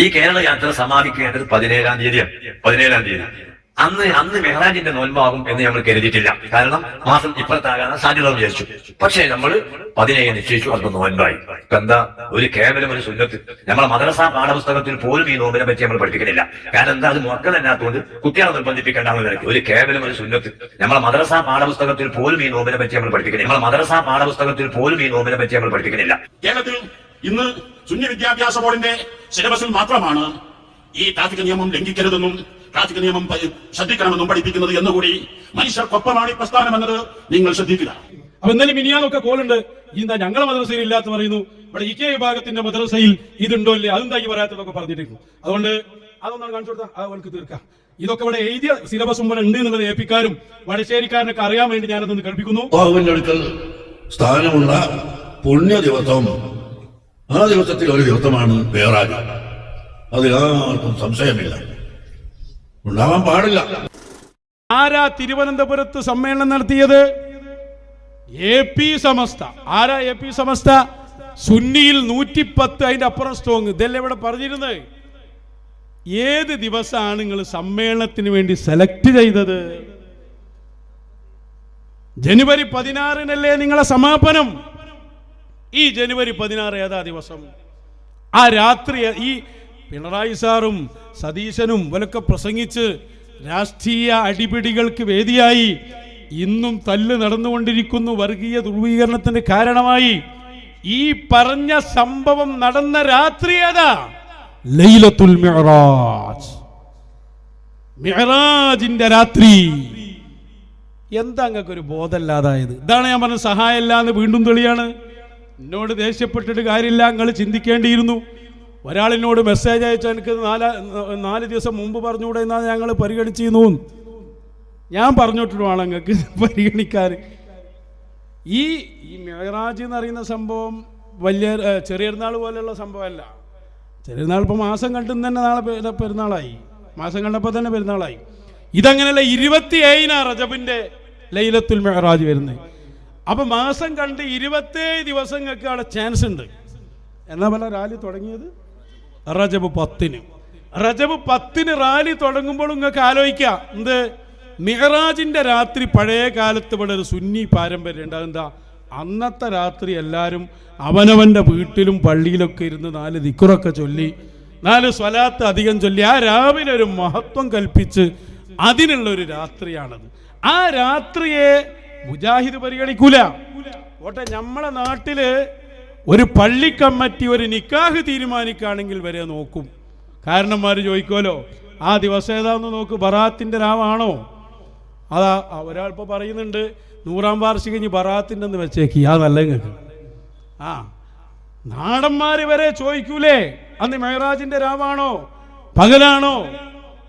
ഈ കേരള യാത്ര സമാപിക്കേണ്ടത് പതിനേഴാം തീയതിയാണ് പതിനേഴാം തീയതി. അന്ന് അന്ന് മെഹ്റാജിന്റെ നോൻപാകും എന്ന് നമ്മൾ കരുതിയിട്ടില്ല. കാരണം മാസം ഇപ്പുറത്താകാൻ സാധ്യത വിചാരിച്ചു. പക്ഷേ നമ്മൾ പതിനേഴ് നിശ്ചയിച്ചു അത് നോൻപായി എന്താ ഒരു കേവലം ഒരു സുന്നത്ത്. നമ്മളെ മദ്രസ പാഠപുസ്തകത്തിൽ പോലും ഈ നോമ്പിനെ പറ്റി നമ്മൾ പഠിപ്പിക്കുന്നില്ല. കാരണം എന്താ അത് മക്കൾ എന്നാത്തതുകൊണ്ട് കുട്ടികളെ നിർബന്ധിപ്പിക്കേണ്ടാവുന്ന നിലയ്ക്ക് ഒരു കേവലം ഒരു സുന്നത്ത്. നമ്മളെ മദ്രസ പാഠപുസ്തകത്തിൽ പോലും ഈ നോമ്പിനെ പറ്റി നമ്മൾ പഠിപ്പിക്കുന്നില്ല. നമ്മളെ മദ്രസ പാഠപുസ്തകത്തിൽ പോലും ഈ നോമ്പിനെ പറ്റി നമ്മൾ പഠിപ്പിക്കുന്നില്ല. കേരളത്തിൽ ഇന്ന് ശൂന്യ വിദ്യാഭ്യാസ ബോർഡിന്റെ സിലബസിൽ മാത്രമാണ് ഈ ട്രാഫിക് നിയമം ലംഘിക്കരുതെന്നും ട്രാഫിക് നിയമം ശ്രദ്ധിക്കണമെന്നും പഠിപ്പിക്കുന്നത് എന്നുകൂടി മനുഷ്യർക്കൊപ്പമാണ് ഈ പ്രസ്ഥാനം എന്നത് നിങ്ങൾ ശ്രദ്ധിക്കുക. അപ്പൊ ഇന്നലെ മിനിയാന്നൊക്കെ കോളുണ്ട് ഇതാ എന്താ ഞങ്ങളെ മദ്രസയിൽ ഇല്ലാത്ത പറയുന്നു. ഇവിടെ ഇ കെ വിഭാഗത്തിന്റെ മദ്രസയിൽ ഇതുണ്ടോ ഇല്ലേ? അതെന്താ ഈ പറയാത്തതൊക്കെ പറഞ്ഞിട്ടിരുന്നു അതുകൊണ്ട് അതൊന്നാണ് കാണിച്ചു കൊടുത്താൽ അത് അവൾക്ക് തീർക്കാം. ഇതൊക്കെ ഇവിടെ എഴുതിയ സിലബസ് മുമ്പ് ഉണ്ട് എന്നുള്ളത് ഏൽപ്പിക്കാരും വടശ്ശേരിക്കാരനൊക്കെ അറിയാൻ വേണ്ടി ഞാനതൊന്ന് കൽപ്പിക്കുന്നു അള്ളാഹുവിന്റെ അടുക്കൽ സ്ഥാനമുള്ള പുണ്യ ദിവസം ആ ദിവസത്തിൽ ഒരു ദിവസമാണ് വേറാജ് അതിലാർക്കും സംശയമില്ല. ഉണ്ടാവാൻ പാടില്ല. ആരാ തിരുവനന്തപുരത്ത് സമ്മേളനം നടത്തിയത്? A P Samastha. ആരാ എ പി സമസ്ത? സുന്നിയിൽ നൂറ്റിപ്പത്ത് അതിന്റെ അപ്പുറം സ്ട്രോങ് ഇതല്ലേ ഇവിടെ പറഞ്ഞിരുന്നത്? ഏത് ദിവസമാണ് നിങ്ങൾ സമ്മേളനത്തിന് വേണ്ടി സെലക്ട് ചെയ്തത്? ജനുവരി പതിനാറിനല്ലേ നിങ്ങളെ സമാപനം? ഈ ജനുവരി പതിനാറ് ഏതാ ദിവസം? ആ രാത്രി ഈ പിണറായി സാറും സതീശനും ഇവരൊക്കെ പ്രസംഗിച്ച് രാഷ്ട്രീയ അടിപിടികൾക്ക് വേദിയായി ഇന്നും തല്ല് നടന്നുകൊണ്ടിരിക്കുന്നു. വർഗീയ ധ്രുവീകരണത്തിന് കാരണമായി ഈ പറഞ്ഞ സംഭവം നടന്ന രാത്രി ഏതാ? ലൈലത്തുൽ മിഹറാജ് മിഹറാജിന്റെ രാത്രി. എന്താ അങ്ങക്കൊരു ബോധമല്ലാതായത്? ഇതാണ് ഞാൻ പറഞ്ഞ സഹായമല്ലാന്ന് വീണ്ടും തെളിയാണ്. എന്നോട് ദേഷ്യപ്പെട്ടിട്ട് കാര്യമില്ല നിങ്ങൾ ചിന്തിക്കേണ്ടിയിരുന്നു. ഒരാളിനോട് മെസ്സേജ് അയച്ചാൽ എനിക്ക് നാല് നാല് ദിവസം മുമ്പ് പറഞ്ഞുകൂടെ എന്നാൽ ഞങ്ങൾ പരിഗണിച്ചിരുന്നു ഞാൻ പറഞ്ഞിട്ട് വേണം നിങ്ങൾക്ക് പരിഗണിക്കാൻ. ഈ ഈ മെഹറാജ് എന്ന് പറയുന്ന സംഭവം വലിയ ഏ, ചെറിയൊരുനാൾ പോലെയുള്ള സംഭവമല്ല. ചെറിയൊരുനാൾ ഇപ്പോൾ മാസം കണ്ടു തന്നെ നാളെ പെരുന്നാളായി. മാസം കണ്ടപ്പോൾ തന്നെ പെരുന്നാളായി. ഇതങ്ങനെയല്ല ഇരുപത്തി ഏഴിനാ റജബിന്റെ ലൈലത്തുൽ മെഹറാജ് വരുന്നത്. അപ്പം മാസം കണ്ട് ഇരുപത്തേഴ് ദിവസങ്ങൾക്ക് അവിടെ ചാൻസ് ഉണ്ട്. എന്നാ പല റാലി തുടങ്ങിയത്? റജബ് പത്തിന്. റജബ് പത്തിന് റാലി തുടങ്ങുമ്പോൾ നിങ്ങൾക്ക് ആലോചിക്കാം. എന്ത്? മിഹറാജിന്റെ രാത്രി പഴയ കാലത്ത് ഇവിടെ ഒരു സുന്നി പാരമ്പര്യം ഉണ്ട്. അതെന്താ? അന്നത്തെ രാത്രി എല്ലാവരും അവനവന്റെ വീട്ടിലും പള്ളിയിലൊക്കെ ഇരുന്ന് നാല് ദിക്കുറൊക്കെ ചൊല്ലി നാല് സ്വലാത്ത് അധികം ചൊല്ലി ആ രാവിലെ ഒരു മഹത്വം കൽപ്പിച്ച് അതിനുള്ള ഒരു രാത്രിയാണത്. ആ രാത്രിയെ മുജാഹിദ് പരിഗണിക്കൂല. ഓട്ടെ നമ്മളെ നാട്ടിൽ ഒരു പള്ളി കമ്മിറ്റി ഒരു നിക്കാഹ് തീരുമാനിക്കുകയാണെങ്കിൽ വരെ നോക്കും. കാരണന്മാർ ചോദിക്കുമല്ലോ ആ ദിവസം ഏതാന്ന് നോക്ക് ബറാത്തിന്റെ രാവാണോ? അതാ ഒരാൾ ഇപ്പോൾ പറയുന്നുണ്ട് നൂറാം വാർഷികം ഇനി ബറാത്തിന്റെ ഒന്ന് വെച്ചേക്ക്. ആ നല്ല നിങ്ങൾക്ക് ആ നാടന്മാര് വരെ ചോദിക്കൂലേ അന്ന് മെഹറാജിന്റെ രാവാണോ? പകലാണോ?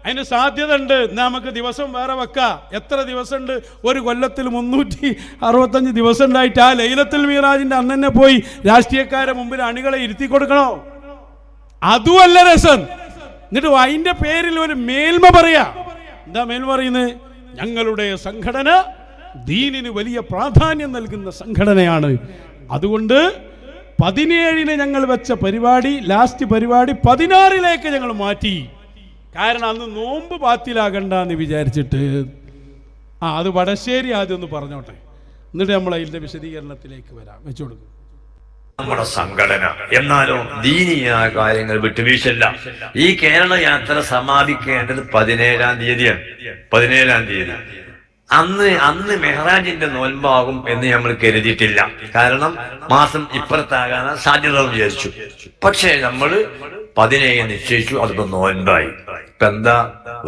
അതിന് സാധ്യത ഉണ്ട് നമുക്ക് ദിവസം വേറെ വെക്കാം. എത്ര ദിവസമുണ്ട്? ഒരു കൊല്ലത്തിൽ മുന്നൂറ്റി അറുപത്തഞ്ച് ദിവസം ഉണ്ടായിട്ട് ആ ലൈലത്തിൽ മീറാജിന്റെ അന്ന് തന്നെ പോയി രാഷ്ട്രീയക്കാരെ മുമ്പിൽ അണികളെ ഇരുത്തി കൊടുക്കണോ? അതുമല്ല രസം. എന്നിട്ട് അതിന്റെ പേരിൽ ഒരു മേൽമ പറയാ. എന്താ മേൽമ പറയുന്നത്? ഞങ്ങളുടെ സംഘടന ദീനിന് വലിയ പ്രാധാന്യം നൽകുന്ന സംഘടനയാണ്. അതുകൊണ്ട് പതിനേഴിന് ഞങ്ങൾ വെച്ച പരിപാടി ലാസ്റ്റ് പരിപാടി പതിനാറിലേക്ക് ഞങ്ങൾ മാറ്റി. കാരണം അന്ന് നോമ്പ് പാത്തിലാകണ്ട എന്ന് വിചാരിച്ചിട്ട്. ആ അത് വടശ്ശേരി ആദ്യം ഒന്ന് പറഞ്ഞോട്ടെ. എന്നിട്ട് നമ്മൾ അതിന്റെ വിശദീകരണത്തിലേക്ക് വരാം. വെച്ചു കൊടുക്കും. നമ്മുടെ സംഘടന. എന്നാലോ ദീനിയായ കാര്യങ്ങൾ വിട്ടുവീശല്ല ഈ കേരള യാത്ര സമാപിക്കേണ്ടത് പതിനേഴാം തീയതിയാണ്. പതിനേഴാം തീയതി. അന്ന് അന്ന് മെഹ്റാജിന്റെ നോൻപാകും എന്ന് നമ്മൾ കരുതിയിട്ടില്ല. കാരണം മാസം ഇപ്പുറത്താകാൻ സാധ്യത വിചാരിച്ചു. പക്ഷേ നമ്മൾ പതിനേഴ് നിശ്ചയിച്ചു അതിപ്പോ നോൻപായി ഇപ്പൊ എന്താ?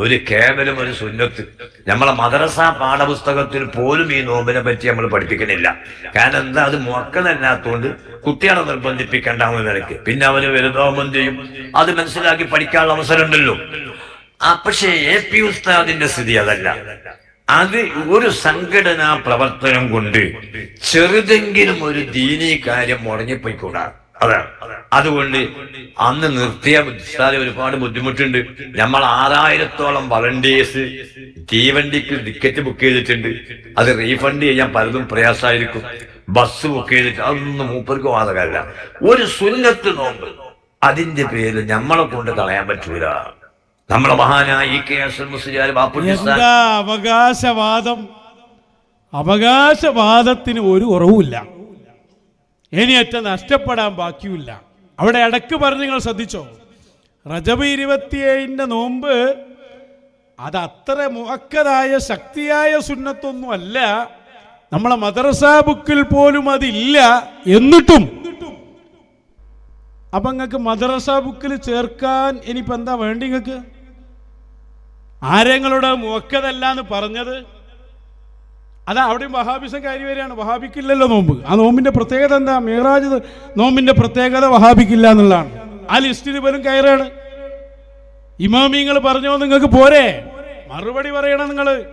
ഒരു കേവലം ഒരു സുന്നത്ത്. നമ്മളെ മദ്രസ പാഠപുസ്തകത്തിൽ പോലും ഈ നോമ്പിനെ പറ്റി നമ്മൾ പഠിപ്പിക്കുന്നില്ല. കാരണം എന്താ? അത് മുക്കതല്ലാത്തതുകൊണ്ട് കുട്ടികളെ നിർബന്ധിപ്പിക്കേണ്ടാവുന്ന നിലയ്ക്ക്. പിന്നെ അവർ വലുതാവുമ്പോൾ ചെയ്യും? അത് മനസ്സിലാക്കി പഠിക്കാനുള്ള അവസരം ഉണ്ടല്ലോ ആ പക്ഷേ എ പി ഉസ്താദിന്റെ സ്ഥിതി അതല്ല. അത് ഒരു സംഘടനാ പ്രവർത്തനം കൊണ്ട് ചെറുതെങ്കിലും ഒരു ദീനീ കാര്യം മുടങ്ങിപ്പോയിക്കൂടാ. അതാണ് അതുകൊണ്ട് അന്ന് നിർത്തിയ ഉസ്താദ് ഒരുപാട് ബുദ്ധിമുട്ടുണ്ട്. നമ്മൾ ആറായിരത്തോളം വളണ്ടിയേഴ്സ് തീവണ്ടിക്ക് ടിക്കറ്റ് ബുക്ക് ചെയ്തിട്ടുണ്ട്. അത് റീഫണ്ട് ചെയ്യാൻ പലതും പ്രയാസമായിരിക്കും. ബസ് ബുക്ക് ചെയ്തിട്ട് അതൊന്നും മൂപ്പർക്ക് വാതകമല്ല ഒരു സുന്നത്ത് നോമ്പ്. അതിന്റെ പേര് നമ്മളെ കൊണ്ട് കളയാൻ പറ്റൂല. നമ്മളെ മഹാനായ കെ എന്താ അവകാശവാദം? അവകാശവാദത്തിന് ഒരു കുറവുമില്ല. ഇനിയറ്റ നഷ്ടപ്പെടാൻ ബാക്കിയില്ല അവിടെ ഇടയ്ക്ക് പറഞ്ഞ് നിങ്ങൾ ശ്രദ്ധിച്ചോ? റജബ് ഇരുപത്തിയേഴിന്റെ നോമ്പ് അത് അത്ര മുഹക്കതായ ശക്തിയായ സുന്നത്തൊന്നും അല്ല നമ്മളെ മദ്രസ ബുക്കിൽ പോലും അതില്ല എന്നിട്ടും. അപ്പൊ നിങ്ങൾക്ക് മദ്രസ ബുക്കിൽ ചേർക്കാൻ ഇനിയിപ്പോൾ എന്താ വേണ്ടി നിങ്ങൾക്ക്? ആരെങ്ങളോട് മുവക്കതല്ല എന്ന് പറഞ്ഞത്? അതാ അവിടെയും വഹാബിസം കാര്യം വരികയാണ്. വഹാബിക്കില്ലല്ലോ നോമ്പ്. ആ നോമ്പിന്റെ പ്രത്യേകത എന്താ? മേറാജ് നോമ്പിന്റെ പ്രത്യേകത വഹാബിക്കില്ല എന്നുള്ളതാണ്. ആ ലിസ്റ്റിൽ പോലും കയറാണ് ഇമാമിങ്ങൾ പറഞ്ഞോ നിങ്ങൾക്ക് പോരെ? മറുപടി പറയണം നിങ്ങൾ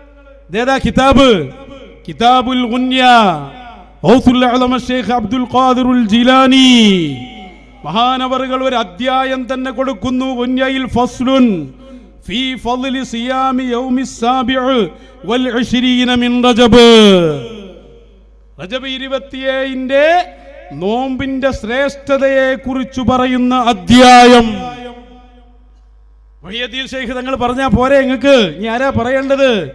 ഇതേതാ കിതാബ്? കിതാബുൽ അബ്ദുൽ ഖാദിറുൽ ജിലാനി. മഹാനവറുകൾ ഒരു അധ്യായം തന്നെ കൊടുക്കുന്നു. ഫസ്ലുൻ. നോമ്പിന്റെ ശ്രേഷ്ഠതയെ കുറിച്ച് പറയുന്ന അധ്യായം. വഴിയതീ ശേഖ് തങ്ങൾ പറഞ്ഞാ പോരെ നിങ്ങക്ക് ഇനി ആരാ പറയേണ്ടത്?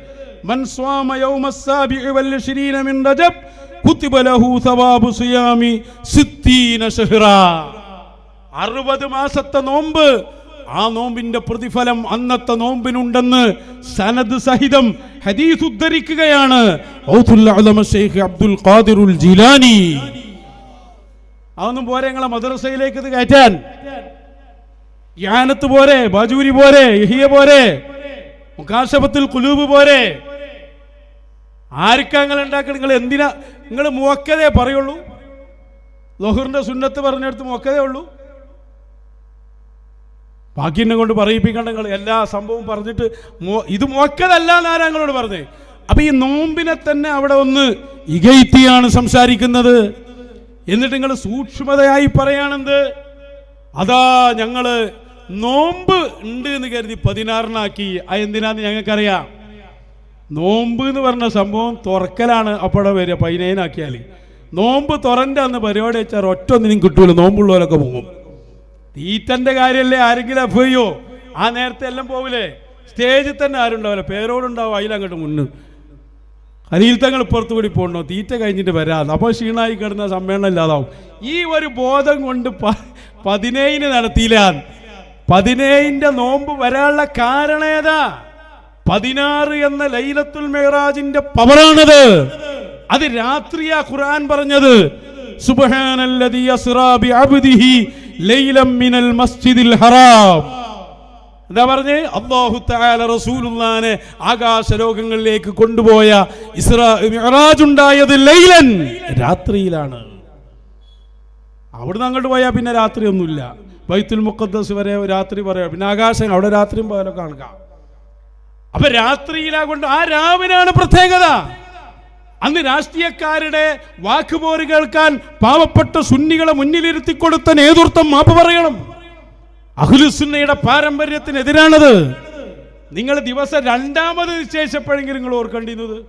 അറുപത് മാസത്തെ നോമ്പ് ആ നോമ്പിന്റെ പ്രതിഫലം അന്നത്തെ നോമ്പിനുണ്ടെന്ന് സനദ് സഹിതം ഹദീസ് ഉദ്ധരിക്കുകയാണ്. അബ്ദുൽ ഖാദിറുൽ ജിലാനി. അതൊന്നും പോരെ ഞങ്ങളെ മദ്രസയിലേക്ക് ഇത് കയറ്റാൻ? യാനത്ത് പോരെ ബാജൂരി പോരെ യഹിയ പോരെ മുക്കാശപത്തിൽ കുലൂബ് പോരെ. ആർക്കാ നിങ്ങൾ ഉണ്ടാക്കണം? നിങ്ങൾ എന്തിനാ? നിങ്ങൾ മുവക്കതേ പറയുള്ളൂ. ലഹുറിന്റെ സുന്നത്ത് പറഞ്ഞെടുത്ത് മുവക്കതേ ഉള്ളൂ. എന്നെ കൊണ്ട് പറയിപ്പിക്കണ്ട നിങ്ങൾ എല്ലാ സംഭവവും പറഞ്ഞിട്ട് മോ- ഇത് മോക്കതല്ല എന്നാരാ നിങ്ങളോട് പറഞ്ഞേ. അപ്പൊ ഈ നോമ്പിനെ തന്നെ അവിടെ ഒന്ന് ഇകയറ്റിയാണ് സംസാരിക്കുന്നത്. എന്നിട്ട് നിങ്ങൾ സൂക്ഷ്മതയായി പറയാണെന്ത് അതാ ഞങ്ങൾ നോമ്പ് ഉണ്ട് എന്ന് കരുതി പതിനാറിനാക്കി. അത് എന്തിനാന്ന് ഞങ്ങൾക്കറിയാം? നോമ്പ് എന്ന് പറഞ്ഞ സംഭവം തുറക്കലാണ് അപ്പോഴെ വരിക പതിനേനാക്കിയാൽ നോമ്പ് തുറന്റെ അന്ന് പരിപാടി വെച്ചാൽ ഒറ്റ ഒന്നിനും കിട്ടൂല നോമ്പുള്ളവരൊക്കെ പോകും. തീറ്റന്റെ കാര്യമല്ലേ ആരെങ്കിലും അഭിയോ ആ നേരത്തെ എല്ലാം പോവില്ലേ? സ്റ്റേജിൽ തന്നെ ആരുണ്ടാവില്ല. പേരോടുണ്ടാവും അതിലങ്ങോട്ട് മുന്നിൽ അനിയിൽ തങ്ങൾ ഇപ്പുറത്ത് കൂടി പോകണോ തീറ്റ കഴിഞ്ഞിട്ട് വരാം. അപ്പോൾ ക്ഷീണായി കിടന്ന സമ്മേളനം ഇല്ലാതാവും. ഈ ഒരു ബോധം കൊണ്ട് പ- പതിനേഴിന് നടത്തിയില്ല പതിനേഴിന്റെ നോമ്പ് വരാനുള്ള കാരണം ഏതാ? പതിനാറ് എന്ന ലൈലത്തുൽ മെഹറാജിന്റെ പവറാണത്. അത് രാത്രിയാ ഖുർആൻ പറഞ്ഞത്. സുബഹാനല്ലദീ അസ്റാബി ബിഅബ്ദിഹി ലൈലം മസ്ജിദിൽ ഹറാം. എന്താ പറഞ്ഞേ? അള്ളാഹു തആല റസൂലുള്ളാനെ ആകാശ ലോകങ്ങളിലേക്ക് കൊണ്ടുപോയ ഇസ്രാജുണ്ടായത് ലൈലൻ. രാത്രിയിലാണ്. അവിടുന്ന് അങ്ങോട്ട് പോയാൽ പിന്നെ രാത്രി ഒന്നുമില്ല ബൈത്തുൽ മുഖദ്ദസ് വരെ രാത്രി പറയാം. പിന്നെ ആകാശം അവിടെ രാത്രിയും പോലെ കാണുക. അപ്പൊ രാത്രിയിലാകൊണ്ട് ആ രാവിനാണ് പ്രത്യേകത. അന്ന് രാഷ്ട്രീയക്കാരുടെ വാക്കുപോര് കേൾക്കാൻ പാവപ്പെട്ട സുന്നികളെ മുന്നിലിരുത്തി കൊടുത്ത നേതൃത്വം മാപ്പ് പറയണം. അഖിലുസുന്നയുടെ പാരമ്പര്യത്തിനെതിരാണത്. നിങ്ങൾ ദിവസം രണ്ടാമത് നിശ്ചയിച്ചപ്പോഴെങ്കിലും നിങ്ങൾ ഓർക്കേണ്ടിരുന്നത്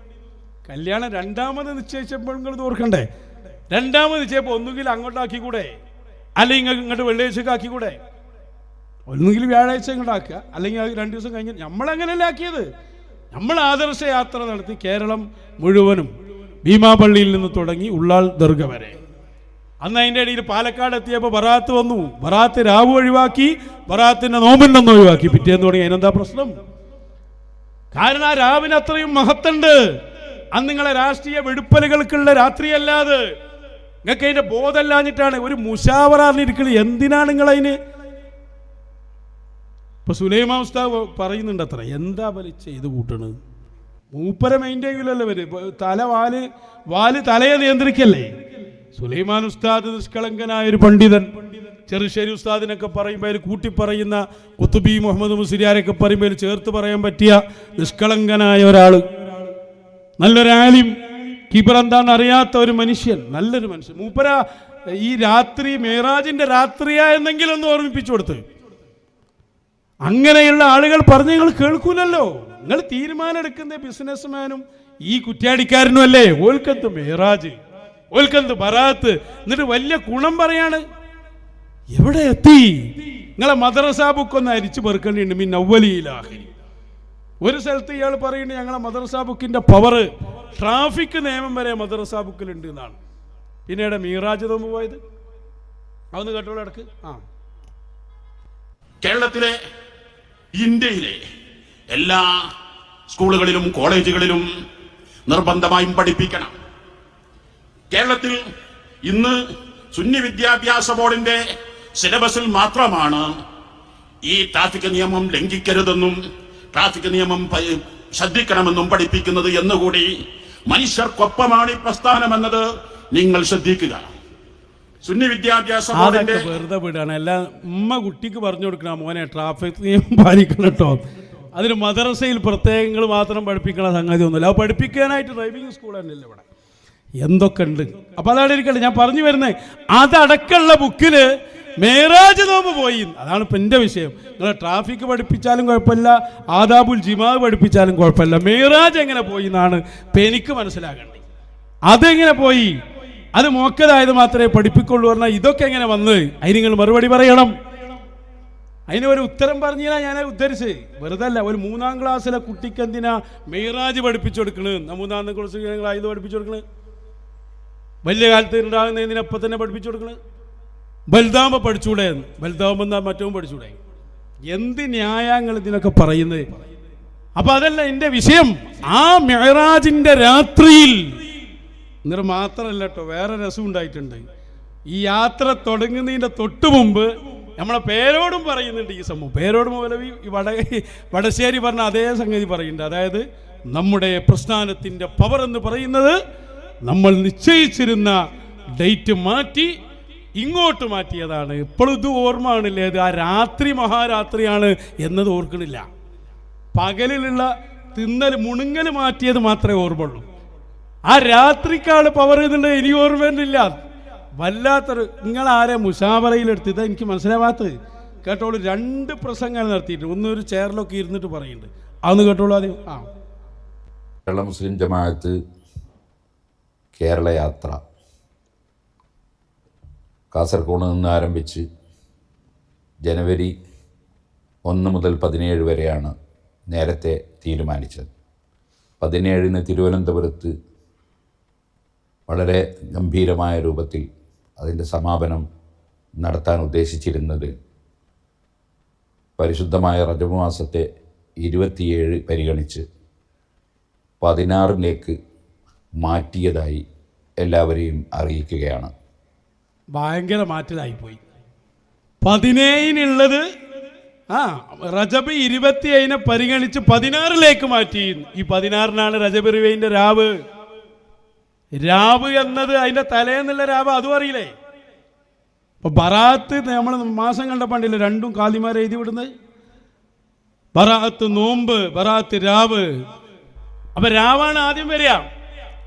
കല്യാണം രണ്ടാമത് നിശ്ചയിച്ചപ്പോഴെങ്കിലും ഓർക്കണ്ടേ? രണ്ടാമത് നിശ്ചയപ്പോൾ ഒന്നുകിൽ അങ്ങോട്ടാക്കി കൂടെ അല്ലെങ്കിൽ ഇങ്ങോട്ട് വെള്ളിയാഴ്ചക്ക് ആക്കി കൂടെ ഒന്നുകിൽ വ്യാഴാഴ്ച ഇങ്ങോട്ടാക്കുക. അല്ലെങ്കിൽ രണ്ടു രണ്ട് ദിവസം കഴിഞ്ഞ് നമ്മളങ്ങനെയല്ല ആക്കിയത്? നമ്മൾ ആദർശ യാത്ര നടത്തി കേരളം മുഴുവനും ഭീമാപള്ളിയിൽ നിന്ന് തുടങ്ങി ഉള്ളാൾ ദർഗ വരെ. അന്ന് അതിന്റെ ഇടയിൽ പാലക്കാട് എത്തിയപ്പോൾ ബറാത്ത് വന്നു. ബറാത്ത് രാവ് ഒഴിവാക്കി ബറാത്തിന്റെ നോമ്പുണ്ടെന്ന് ഒഴിവാക്കി. പിറ്റേന്ന് തുടങ്ങി. അതിനെന്താ പ്രശ്നം? കാരണം ആ രാവിന് അത്രയും മഹത്തുണ്ട്. അന്ന് നിങ്ങളെ രാഷ്ട്രീയ വെടുപ്പലുകൾക്കുള്ള രാത്രിയല്ലാതെ. നിങ്ങൾക്ക് അതിന്റെ ബോധമല്ലാഞ്ഞിട്ടാണ് ഒരു മുഷാവറിരിക്കുന്നത് എന്തിനാണ് നിങ്ങൾ അതിന് ഇപ്പൊ സുലൈമാ ഉസ്താവ് പറയുന്നുണ്ട് അത്ര എന്താ വലി ചെയ്ത് കൂട്ടണ്? മൂപ്പര മെയിന്റെയിലല്ലേ വര് ഇപ്പൊ തല വാൽ വാൽ തലയെ നിയന്ത്രിക്കല്ലേ? സുലൈമാൻ ഉസ്താദ് നിഷ്കളങ്കനായ ഒരു പണ്ഡിതൻ. ചെറുശ്ശേരി ഉസ്താദിനൊക്കെ പറയുമ്പോൾ അതിൽ കൂട്ടി പറയുന്ന കുത്തുബി മുഹമ്മദ് മുസ്ലിയാരൊക്കെ പറയുമ്പോൾ ചേർത്ത് പറയാൻ പറ്റിയ നിഷ്കളങ്കനായ ഒരാൾ. നല്ലൊരാലിം കിബർ എന്താണെന്ന് അറിയാത്ത ഒരു മനുഷ്യൻ. നല്ലൊരു മനുഷ്യൻ. മൂപ്പര ഈ രാത്രി മേറാജിന്റെ രാത്രിയാ എന്നെങ്കിലും ഒന്ന് ഓർമ്മിപ്പിച്ചു കൊടുത്ത്. അങ്ങനെയുള്ള ആളുകൾ പറഞ്ഞ് നിങ്ങൾ കേൾക്കൂലല്ലോ. നിങ്ങൾ തീരുമാനം എടുക്കുന്ന ബിസിനസ്മാനും ഈ കുറ്റ്യാടിക്കാരനും അല്ലേ ഓൽക്കന്ത് മേറാജ് ഓൽക്കന്ത് ബറാത്ത് എന്നിട്ട് വലിയ ഗുണം പറയാണ്. എവിടെ എത്തി? നിങ്ങളെ മദ്രസ ബുക്ക് ഒന്ന് അരിച്ചു പെറുക്കേണ്ടി മീൻ ഒരു സ്ഥലത്ത് ഇയാൾ പറയുന്നത് ഞങ്ങളെ മദ്രസ ബുക്കിന്റെ പവർ ട്രാഫിക് നിയമം വരെ മദ്രസ ബുക്കിലുണ്ട് എന്നാണ്. പിന്നീട് മീറാജ് തോമ്പ് പോയത്? അതൊന്ന് കേട്ടോളൂ ഇടയ്ക്ക്. ആ. കേരളത്തിലെ ഇന്ത്യയിലെ എല്ലാ സ്കൂളുകളിലും കോളേജുകളിലും നിർബന്ധമായും പഠിപ്പിക്കണം. കേരളത്തിൽ ഇന്ന് സുന്നി വിദ്യാഭ്യാസ ബോർഡിന്റെ സിലബസിൽ മാത്രമാണ് ഈ ട്രാഫിക് നിയമം ലംഘിക്കരുതെന്നും ട്രാഫിക് നിയമം ശ്രദ്ധിക്കണമെന്നും പഠിപ്പിക്കുന്നത് എന്നുകൂടി മനുഷ്യർക്കൊപ്പമാണ് ഈ പ്രസ്ഥാനം എന്നത് നിങ്ങൾ ശ്രദ്ധിക്കുക. സുന്നി വിദ്യാഭ്യാസ വെറുതെ വിടാണ്. എല്ലാം ഉമ്മ കുട്ടിക്ക് പറഞ്ഞു കൊടുക്കണം മോനെ ട്രാഫിക് നിയമം പാലിക്കണം കേട്ടോ അതിന് മദ്രസയിൽ പ്രത്യേകങ്ങൾ മാത്രം പഠിപ്പിക്കണ സംഗതി ഒന്നുമില്ല അത് പഠിപ്പിക്കാനായിട്ട് ഡ്രൈവിംഗ് സ്കൂൾ തന്നെയല്ല ഇവിടെ? എന്തൊക്കെ ഉണ്ട്? അപ്പൊ അതാണ് ഇരിക്കട്ടെ ഞാൻ പറഞ്ഞു വരുന്നത് അതടക്കമുള്ള ബുക്കിൽ മേറാജ് നോമ്പ് പോയി. അതാണ് ഇപ്പൊ എന്റെ വിഷയം. നിങ്ങൾ ട്രാഫിക് പഠിപ്പിച്ചാലും കുഴപ്പമില്ല ആദാബുൽ ജിമാവ് പഠിപ്പിച്ചാലും കുഴപ്പമില്ല. മേറാജ് എങ്ങനെ പോയി എന്നാണ് ഇപ്പൊ എനിക്ക് മനസ്സിലാകേണ്ടത്. അതെങ്ങനെ പോയി? അത് മോക്കതായത് മാത്രമേ പഠിപ്പിക്കുള്ളൂ പറഞ്ഞാൽ ഇതൊക്കെ എങ്ങനെ വന്ന്? അതിന് നിങ്ങൾ മറുപടി പറയണം. അതിന് ഒരു ഉത്തരം പറഞ്ഞാൽ ഞാൻ ഉദ്ധരിച്ച് വെറുതെ അല്ല ഒരു മൂന്നാം ക്ലാസ്സിലെ കുട്ടിക്ക് എന്തിനാ മെയ്റാജ് പഠിപ്പിച്ചു കൊടുക്കണ്? മൂന്നാം ക്ലാസ് ആയത് പഠിപ്പിച്ചു കൊടുക്കണ്? വലിയ കാലത്ത് ഉണ്ടാകുന്നതിനപ്പം തന്നെ പഠിപ്പിച്ചു കൊടുക്കണ്? ബൽദാമ പഠിച്ചൂടെ ബൽദാമ എന്നാ മറ്റവും പഠിച്ചൂടെ? എന്ത് ന്യായങ്ങൾ ഇതിനൊക്കെ പറയുന്നത്? അപ്പൊ അതല്ല എന്റെ വിഷയം. ആ മെഹറാജിന്റെ രാത്രിയിൽ എന്നിട്ട് മാത്രമല്ല കേട്ടോ വേറെ രസം ഉണ്ടായിട്ടുണ്ട്. ഈ യാത്ര തുടങ്ങുന്നതിന്റെ തൊട്ട് മുമ്പ് നമ്മളെ പേരോടും പറയുന്നുണ്ട് ഈ സംഭവം. പേരോട് മൗലവി വട വടശ്ശേരി പറഞ്ഞ അതേ സംഗതി പറയുന്നുണ്ട്. അതായത് നമ്മുടെ പ്രസ്ഥാനത്തിന്റെ പവർ എന്ന് പറയുന്നത് നമ്മൾ നിശ്ചയിച്ചിരുന്ന ഡേറ്റ് മാറ്റി ഇങ്ങോട്ട് മാറ്റിയതാണ്. ഇപ്പോഴും ഇത് ഓർമ്മയാണില്ലേ? ഇത് ആ രാത്രി മഹാരാത്രിയാണ് എന്നത് ഓർക്കണില്ല. പകലിലുള്ള തിന്നൽ മുണുങ്ങൽ മാറ്റിയത് മാത്രമേ ഓർമ്മയുള്ളൂ. ആ രാത്രിക്കാണ് പവർ എന്നുള്ളത് ഇനി ഓർമ്മയില്ല. വല്ലാത്തൊരു മുഷാവറയിലെടുത്ത് ഇതാ എനിക്ക് മനസ്സിലാവാത്തത്. കേട്ടോളൂ രണ്ട് പ്രസംഗങ്ങൾ നടത്തിയിട്ടുണ്ട് ഒന്ന് ഒരു ചെയറിലൊക്കെ ഇരുന്നിട്ട് പറയുന്നുണ്ട്. അതൊന്ന് കേട്ടോളൂ ആദ്യം. ആ. കേരള മുസ്ലിം ജമാഅത്ത് കേരള യാത്ര കാസർഗോഡ് നിന്ന് ആരംഭിച്ച് ജനുവരി ഒന്ന് മുതൽ പതിനേഴ് വരെയാണ് നേരത്തെ തീരുമാനിച്ചത്. പതിനേഴിന് തിരുവനന്തപുരത്ത് വളരെ ഗംഭീരമായ രൂപത്തിൽ അതിന്റെ സമാപനം നടത്താൻ ഉദ്ദേശിച്ചിരുന്നത് പരിശുദ്ധമായ റജമാസത്തെ മാസത്തെ ഇരുപത്തിയേഴ് പരിഗണിച്ച് പതിനാറിലേക്ക് മാറ്റിയതായി എല്ലാവരെയും അറിയിക്കുകയാണ്. ഭയങ്കര മാറ്റലായിപ്പോയി. പതിനേഴിനുള്ളത് ആ റജബ് ഇരുപത്തി ഏഴിനെ പരിഗണിച്ച് പതിനാറിലേക്ക് മാറ്റി. ഈ പതിനാറിനാണ് റജബ് രാവ്. രാവ് എന്നത് അതിന്റെ തലേന്നുള്ള രാവ് അതും അറിയില്ലേ? അപ്പൊ ബറാത്ത് നമ്മൾ മാസം കണ്ട പണ്ടില്ല രണ്ടും കാലിമാരെ എഴുതി വിടുന്നത്. ബറാത്ത് നോമ്പ് ബറാത്ത് രാവ്. അപ്പൊ രാവാണ് ആദ്യം വരിക.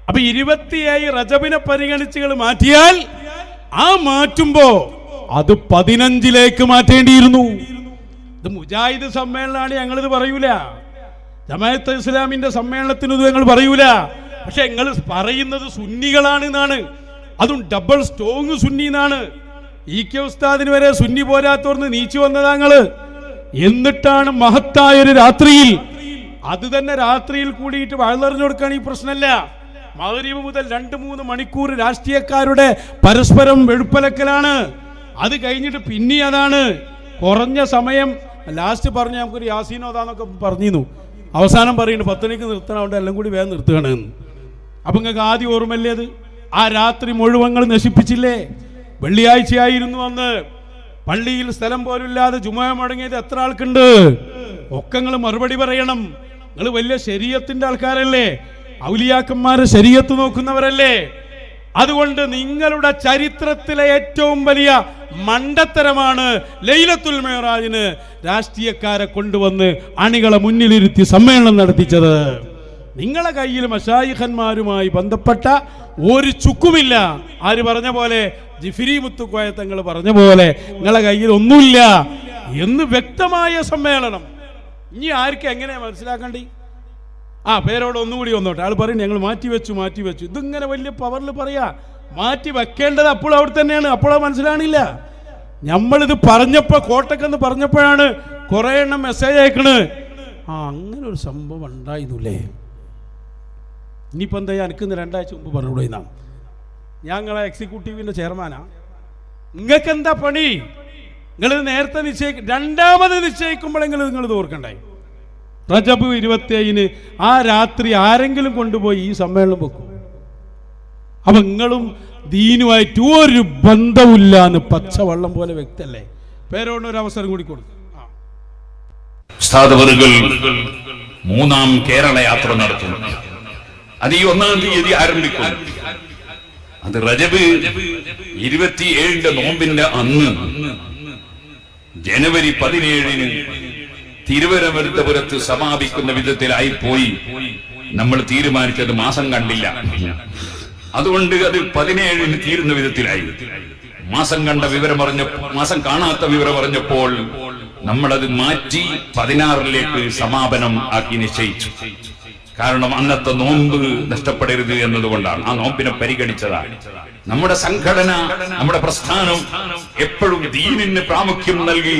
അപ്പൊ ഇരുപത്തിയായി റജബിനെ പരിഗണിച്ചുകൾ മാറ്റിയാൽ ആ മാറ്റുമ്പോ അത് പതിനഞ്ചിലേക്ക് മാറ്റേണ്ടിയിരുന്നു. ഇത് മുജാഹിദ് സമ്മേളനമാണ് ഞങ്ങളിത് പറയൂല. ഇസ്ലാമിന്റെ സമ്മേളനത്തിന് ഇത് ഞങ്ങൾ പറയൂല. പക്ഷെ നിങ്ങൾ പറയുന്നത് സുന്നികളാണ് എന്നാണ്. അതും ഡബിൾ സ്ട്രോങ് സുന്നി എന്നാണ്. ഇ കെ ഉസ്താദിന് വരെ സുന്നി പോരാത്തോർന്ന് നീച്ചു വന്നതാ ഞങ്ങൾ എന്നിട്ടാണ് മഹത്തായ ഒരു രാത്രിയിൽ അത് തന്നെ രാത്രിയിൽ കൂടിയിട്ട് വളർന്നു കൊടുക്കാൻ ഈ പ്രശ്നമല്ല. മകരീവ് മുതൽ രണ്ട് മൂന്ന് മണിക്കൂർ രാഷ്ട്രീയക്കാരുടെ പരസ്പരം വെളുപ്പലക്കലാണ്. അത് കഴിഞ്ഞിട്ട് പിന്നെ അതാണ്. കുറഞ്ഞ സമയം ലാസ്റ്റ് പറഞ്ഞ നമുക്കൊരു യാസീനോ അതാന്നൊക്കെ പറഞ്ഞിരുന്നു. അവസാനം പറയുന്നു പത്തണിക്ക് അവിടെ എല്ലാം കൂടി വേഗം നിർത്തുകയാണ്. അപ്പൊ നിങ്ങൾക്ക് ആദ്യം ഓർമ്മല്ലേ അത്? ആ രാത്രി മുഴുവങ്ങൾ നശിപ്പിച്ചില്ലേ? വെള്ളിയാഴ്ചയായിരുന്നു അന്ന്. പള്ളിയിൽ സ്ഥലം പോലുമില്ലാതെ ജുമ മുടങ്ങിയത് എത്ര ആൾക്കുണ്ട്? ഒക്കെ നിങ്ങൾ മറുപടി പറയണം. നിങ്ങൾ വലിയ ശരീരത്തിന്റെ ആൾക്കാരല്ലേ. ഔലിയാക്കന്മാരെ ശരീരത്ത് നോക്കുന്നവരല്ലേ. അതുകൊണ്ട് നിങ്ങളുടെ ചരിത്രത്തിലെ ഏറ്റവും വലിയ മണ്ടത്തരമാണ് ലൈലത്തുൽ മേറാജിന് രാഷ്ട്രീയക്കാരെ കൊണ്ടുവന്ന് അണികളെ മുന്നിലിരുത്തി സമ്മേളനം നടത്തിച്ചത്. നിങ്ങളെ കയ്യിൽ മഷായിഖന്മാരുമായി ബന്ധപ്പെട്ട ഒരു ചുക്കുമില്ല. ആര് പറഞ്ഞ പോലെ? ജിഫിരി മുത്തുക്കോയ തങ്ങൾ പറഞ്ഞ പോലെ നിങ്ങളെ കയ്യിൽ ഒന്നുമില്ല എന്ന് വ്യക്തമായ സമ്മേളനം. ഇനി ആർക്ക് എങ്ങനെയാ മനസ്സിലാക്കേണ്ടി? ആ പേരോട് ഒന്നുകൂടി വന്നോട്ടെ ആൾ പറയും ഞങ്ങൾ മാറ്റി വെച്ചു മാറ്റി വെച്ചു. ഇതിങ്ങനെ വലിയ പവറിൽ പറയാ. മാറ്റി വെക്കേണ്ടത് അപ്പോൾ അവിടെ തന്നെയാണ്. അപ്പോൾ മനസ്സിലാണില്ല നമ്മളിത് പറഞ്ഞപ്പോൾ കോട്ടക്കെന്ന് പറഞ്ഞപ്പോഴാണ് കുറേ എണ്ണം മെസ്സേജ് അയക്കണ്. ആ അങ്ങനെ ഒരു സംഭവം ഉണ്ടായിരുന്നില്ലേ? ഇനിയിപ്പോൾ എന്താ എനിക്കിന്ന് രണ്ടാഴ്ച മുമ്പ് പറഞ്ഞുകൂടെ നാം? ഞങ്ങളെ എക്സിക്യൂട്ടീവിന്റെ ചെയർമാനാണ് നിങ്ങൾക്ക് എന്താ പണി? നിങ്ങൾ നേരത്തെ നിശ്ചയിക്കും രണ്ടാമത് നിശ്ചയിക്കുമ്പോഴെങ്കിലും നിങ്ങൾ തോർക്കണ്ടായി റജബ് ഇരുപത്തേഴിന് ആ രാത്രി ആരെങ്കിലും കൊണ്ടുപോയി ഈ സമ്മേളനം വെക്കും. അപ്പൊ നിങ്ങളും ദീനുമായിട്ട് ഒരു ബന്ധമില്ല എന്ന് പച്ചവെള്ളം പോലെ വ്യക്തല്ലേ? പേരോട് ഒരു അവസരം കൂടി കൊടുക്കും. മൂന്നാം കേരള യാത്ര നടത്തുന്നു. അത് ഈ ഒന്നാം തീയതി ആരംഭിക്കും അത് റജബ് ഇരുപത്തിയേഴിന്റെ നോമ്പിന്റെ അന്ന് ജനുവരി പതിനേഴിന് തിരുവനന്തപുരത്ത് സമാപിക്കുന്ന വിധത്തിലായി പോയി. നമ്മൾ തീരുമാനിച്ചത് മാസം കണ്ടില്ല. അതുകൊണ്ട് അത് പതിനേഴിന് തീരുന്ന വിധത്തിലായി. മാസം കണ്ട വിവരം അറിഞ്ഞ മാസം കാണാത്ത വിവരം അറിഞ്ഞപ്പോൾ നമ്മളത് മാറ്റി പതിനാറിലേക്ക് സമാപനം ആക്കി നിശ്ചയിച്ചു. കാരണം അന്നത്തെ നോമ്പ് നഷ്ടപ്പെടരുത് എന്നതുകൊണ്ടാണ്. ആ നോമ്പിനെ പരിഗണിച്ചതാണ്. നമ്മുടെ സംഘടന നമ്മുടെ പ്രസ്ഥാനം എപ്പോഴും ദീനിന് പ്രാമുഖ്യം നൽകി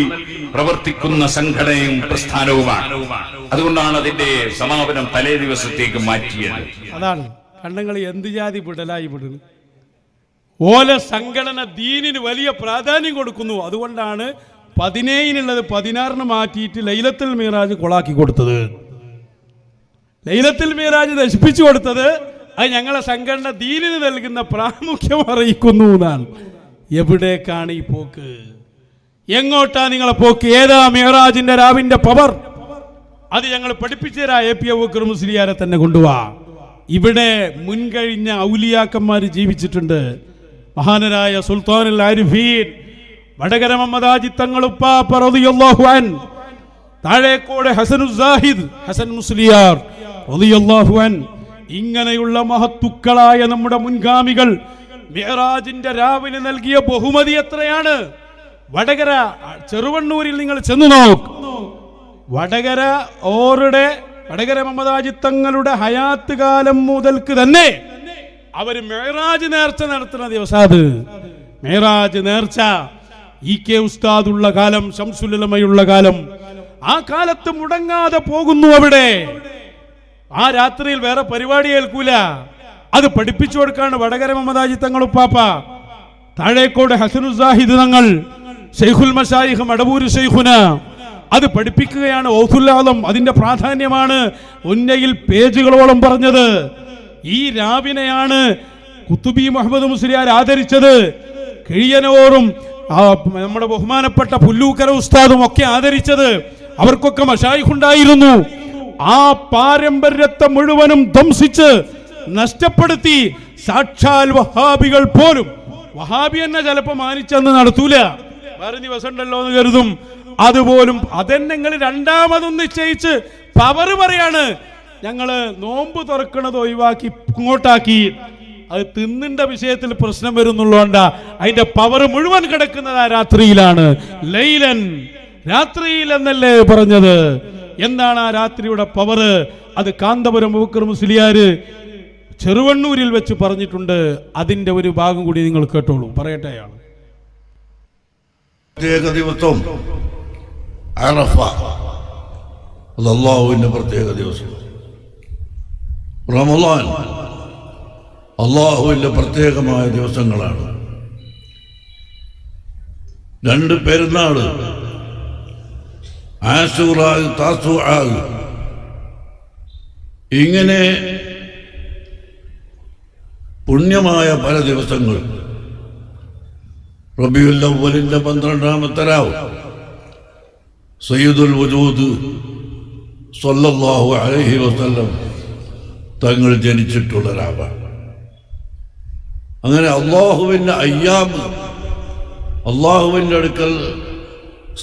പ്രവർത്തിക്കുന്ന സംഘടനയും പ്രസ്ഥാനവുമാണ്. അതുകൊണ്ടാണ് അതിന്റെ സമാപനം തലേ ദിവസത്തേക്ക് മാറ്റിയത്. അതാണ്. കണ്ണുങ്ങൾ എന്ത് ജാതി വിടലായി വിടുന്നു ഓല സംഘടന ദീനിന് വലിയ പ്രാധാന്യം കൊടുക്കുന്നു. അതുകൊണ്ടാണ് പതിനേഴിനുള്ളത് പതിനാറിന് മാറ്റിയിട്ട് ലൈലത്തിൽ മീറാജ് കൊളാക്കി കൊടുത്തത്. ലൈലത്തുൽ മീരാജ് നശിപ്പിച്ചു കൊടുത്തത് അത് ഞങ്ങളെ സംഘടന ദീനിന് നൽകുന്ന പ്രാമുഖ്യം അറിയിക്കുന്നു എന്നാണ്. എവിടേക്കാണ് ഈ പോക്ക്? എങ്ങോട്ടാ നിങ്ങളെ പോക്ക്? ഏതാ മിഹറാജിന്റെ രാവിന്റെ പവർ? അത് ഞങ്ങൾ പഠിപ്പിച്ചു തരാം എ പി അബൂക്കർ മുസ്ലിയാരെ തന്നെ കൊണ്ടുപോവാ ഇവിടെ മുൻകഴിഞ്ഞ ഔലിയാക്കന്മാർ ജീവിച്ചിട്ടുണ്ട്. മഹാനരായ സുൽത്താനുൽ ആരിഫീൻ വടകര മമ്മദാജി തങ്ങളുപ്പാ താഴേക്കോട് ഹസനു സാഹിദ് ഹസൻ മുസ്ലിയാർ ഇങ്ങനെയുള്ള മഹത്തുക്കളായ നമ്മുടെ മുൻഗാമികൾ മിഹറാജിന്റെ രാവിലെ നൽകിയ ബഹുമതി എത്രയാണ്? വടകര ചെറുവണ്ണൂരിൽ നിങ്ങൾ ചെന്നു നോക്ക്. വടകര ഓരുടെ വടകര മമതാജി തങ്ങളുടെ ഹയാത്ത് കാലം മുതൽക്ക് തന്നെ അവർ മേറാജ് നേർച്ച നടത്തുന്ന ദിവസം അത്. മേറാജ് നേർച്ച ഇ കെ ഉസ്താദുള്ള കാലം ശംസുലമയുള്ള കാലം. ആ കാലത്ത് മുടങ്ങാതെ പോകുന്നു അവിടെ. ആ രാത്രിയിൽ വേറെ പരിപാടി ഏൽക്കൂല. അത് പഠിപ്പിച്ചു കൊടുക്കാണ് വടകര മമതാജി തങ്ങളുപ്പാപ്പ താഴേക്കോട് ഹസനുസാഹിദ് തങ്ങൾ ഷെയ്ഖുൽ മഷായിഹ് മടവൂര് ഷെയ്ഖുന അത് പഠിപ്പിക്കുകയാണ് ഓസുല്ലാദം അതിന്റെ പ്രാധാന്യമാണ് ഉന്നയിൽ പേജുകളോളം പറഞ്ഞത്. ഈ രാവിനെയാണ് കുത്തുബി മുഹമ്മദ് മുസ്ലിയാർ ആദരിച്ചത്. കിഴിയനോറും നമ്മുടെ ബഹുമാനപ്പെട്ട പുല്ലൂക്കര ഉസ്താദും ഒക്കെ ആദരിച്ചത്. അവർക്കൊക്കെ മഷായിഹുണ്ടായിരുന്നു ആ പാരമ്പര്യത്തെ മുഴുവനും ധ്വംസിച്ച് നഷ്ടപ്പെടുത്തി സാക്ഷാൽ വഹാബികൾ പോലും. വഹാബി എന്നെ ചിലപ്പോ മാനിച്ചെന്ന് നടത്തൂല. വേറെ ദിവസം ഉണ്ടല്ലോ എന്ന് കരുതും. അതുപോലും അതെന്നെ നിങ്ങൾ രണ്ടാമതും നിശ്ചയിച്ച് പവർ പറയാണ്. ഞങ്ങൾ നോമ്പ് തുറക്കണത് ഒഴിവാക്കി ഇങ്ങോട്ടാക്കി. അത് തിന്നിന്റെ വിഷയത്തിൽ പ്രശ്നം വരുന്നുള്ളതുകൊണ്ടാ അതിന്റെ പവർ മുഴുവൻ കിടക്കുന്നത് ആ രാത്രിയിലാണ്. ലൈലൻ രാത്രിയിൽ എന്നല്ലേ പറഞ്ഞത്? എന്താണ് ആ രാത്രിയുടെ പവർ അത് കാന്തപുരം ബുക്കർ മുസ്ലിയാര് ചെറുവണ്ണൂരിൽ വെച്ച് പറഞ്ഞിട്ടുണ്ട്. അതിന്റെ ഒരു ഭാഗം കൂടി നിങ്ങൾ കേട്ടോളൂ. പറയട്ടെ അയാൾ പ്രത്യേക ദിവസം അറഫ. പ്രത്യേക ദിവസം. റമലാൻ അള്ളാഹുവിന്റെ പ്രത്യേകമായ ദിവസങ്ങളാണ്. രണ്ട് പെരുന്നാൾ ആസൂറാഗ് താസൂആഗ് ഇങ്ങനെ പുണ്യമായ പല ദിവസങ്ങൾ. റബിയുൽ അവലിന്റെ പന്ത്രണ്ടാമത്തെ രാവ്. സയ്യിദുൽ വജൂദ് സല്ലല്ലാഹു അലഹി വസ്ല്ലം തങ്ങൾ ജനിച്ചിട്ടുള്ള രാവാണ്. അങ്ങനെ അള്ളാഹുവിന്റെ അയ്യാം അള്ളാഹുവിന്റെ അടുക്കൽ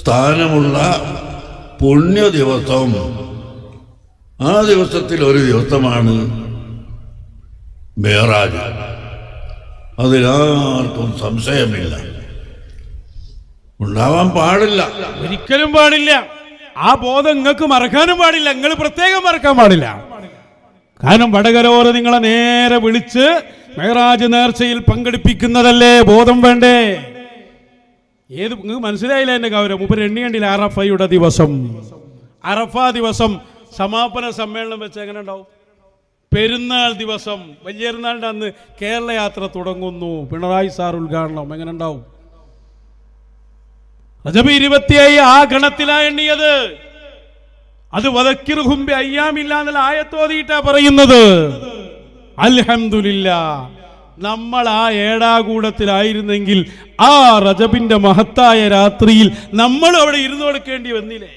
സ്ഥാനമുള്ള പുണ്യ ദിവസം ആ ദിവസത്തിൽ ഒരു ദിവസമാണ് മേറാജ്. അതിലാർക്കും സംശയമില്ല. ഉണ്ടാവാൻ പാടില്ല. ഒരിക്കലും പാടില്ല. ആ ബോധം നിങ്ങൾക്ക് മറക്കാനും പാടില്ല. നിങ്ങൾ പ്രത്യേകം മറക്കാൻ പാടില്ല. കാരണം വടകരോറ് നിങ്ങളെ നേരെ വിളിച്ച് മെഹറാജ് നേർച്ചയിൽ പങ്കെടുപ്പിക്കുന്നതല്ലേ ബോധം വേണ്ടേ? ഏത് നിങ്ങൾക്ക് മനസ്സിലായില്ല എന്റെ ഗൗരവം. മുപ്പര് എണ്ണി കണ്ടില്ല അറഫയുടെ ദിവസം. അറഫ ദിവസം. സമാപന സമ്മേളനം വെച്ച് എങ്ങനെ ഉണ്ടാവും? പെരുന്നാൾ ദിവസം. വലിയ പെരുന്നാളിന്റെ അന്ന് കേരള യാത്ര തുടങ്ങുന്നു. പിണറായി സാർ ഉദ്ഘാടനം. എങ്ങനെ ഉണ്ടാവും? റജബ് ഇരുപത്തിയായി ആ ഗണത്തിലാ എണ്ണിയത്. അത് വതക്കിർ ഹുംബി അയ്യാമില്ല എന്നുള്ള ആയത്തോതിയിട്ടാ പറയുന്നത്. അൽഹംദുലില്ല. നമ്മൾ ആ ഏടാകൂടത്തിലായിരുന്നെങ്കിൽ ആ റജബിന്റെ മഹത്തായ രാത്രിയിൽ നമ്മൾ അവിടെ ഇരുന്നു കൊടുക്കേണ്ടി വന്നില്ലേ?